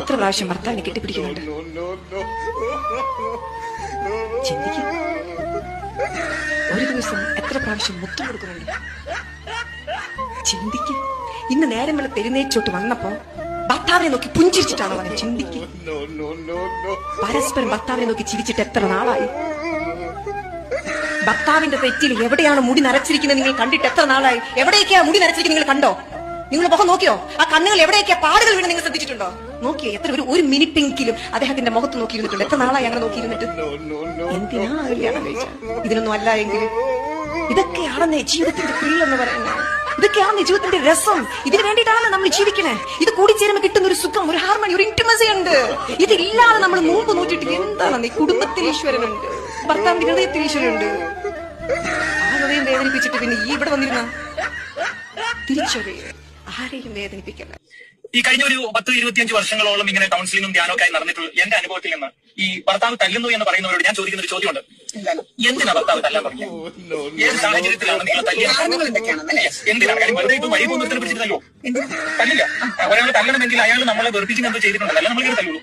എത്ര പ്രാവശ്യം ഭർത്താവിനെ കെട്ടിപ്പിടിക്കുന്നുണ്ട്? ഒരു ദിവസം എത്ര പ്രാവശ്യം മുത്തം കൊടുക്കുന്നുണ്ട്? ചിന്തിക്കും. ഇന്ന് നേരം വെള്ള തെരുന്നേച്ചോട്ട് വന്നപ്പോ ഭർത്താവിനെ നോക്കി പുഞ്ചിരിച്ചിട്ടാണോ അവനെ പരസ്പരം ഭർത്താവിനെ നോക്കി ചിരിച്ചിട്ട് എത്ര നാളായി? ഭർത്താവിന്റെ തെറ്റിൽ എവിടെയാണ് മുടി നരച്ചിരിക്കുന്നത് നിങ്ങൾ കണ്ടിട്ട് എത്ര നാളായി? എവിടെയൊക്കെയാ മുടി നരച്ചിരിക്കുന്നത് നിങ്ങൾ കണ്ടോ? നിങ്ങൾ മുഖം നോക്കിയോ? ആ കണ്ണുകൾ എവിടെയൊക്കെയാ പാടുകൾ വീണ് നിങ്ങൾ ശ്രദ്ധിച്ചിട്ടുണ്ടോ? നോക്കിയോ എത്ര ഒരു ഒരു മിനിറ്റ് എങ്കിലും അദ്ദേഹത്തിന്റെ മുഖത്ത് നോക്കിയിരുന്നിട്ടുണ്ട്. എത്ര നാളായി അങ്ങനെ നോക്കിയിരുന്നിട്ട്? എന്തിനാ കല്യാണം ഇതിനൊന്നും അല്ല എങ്കിൽ ഇതൊക്കെയാണെന്നേ ജീവിതത്തിന്റെ ത്രിൽ എന്ന് പറയുന്നത്. ഇതൊക്കെയാണ് ജീവിതത്തിന്റെ രസം. ഇതിന് വേണ്ടിയിട്ടാണ് നമ്മൾ ജീവിക്കണേ. ഇത് കൂടിച്ചേരുമ്പോൾ കിട്ടുന്ന ഒരു സുഖം ഒരു ഹാർമണി ഒരു ഇന്റിമസി ഉണ്ട്. ഇതില്ലാതെ നമ്മൾ മുമ്പ് നോക്കിയിട്ട് എന്താണ് ഈ കുടുംബത്തിൽ ഈശ്വരനുണ്ട്? ഭർത്താവിന്റെ ഹൃദയത്തിൽ ഈശ്വരനുണ്ട്? ആ ഹൃദയം വേദനിപ്പിച്ചിട്ട് പിന്നെ ഈ ഇവിടെ വന്നിരുന്ന? തിരിച്ചറിയ. ആരെയും വേദനിപ്പിക്കല്ല ഈ കഴിഞ്ഞ ഒരു പത്ത് ഇരുപത്തിയഞ്ച് വർഷങ്ങളോളം ഇങ്ങനെ കൗൺസിലിംഗും ധ്യാനമൊക്കെ ആയി നടന്നിട്ടുള്ള എന്റെ അനുഭവത്തിൽ നിന്ന് ഈ ഭർത്താവ് തല്ലുന്നു എന്ന് പറയുന്നവരോട് ഞാൻ ചോദിക്കുന്ന ഒരു ചോദ്യമുണ്ട്. എന്തിനാ ഭർത്താവ് തല്ലാൻ പറഞ്ഞത്? ഏത് സാഹചര്യത്തിലാണ് നിങ്ങൾ എന്തിനാണ്? കാര്യം വെറുതെ ഇപ്പൊ വഴി പോകുന്നതിനെ പിടിച്ചിട്ട് തല്ലോ തല്ലില്ല. ഒരാൾ തല്ലണമെങ്കിൽ അയാൾ നമ്മളെ വെറുപ്പിക്കുന്ന എന്തോ ചെയ്തിട്ടുണ്ടല്ലോ. അല്ല നമ്മൾ തല്ലുള്ളൂ.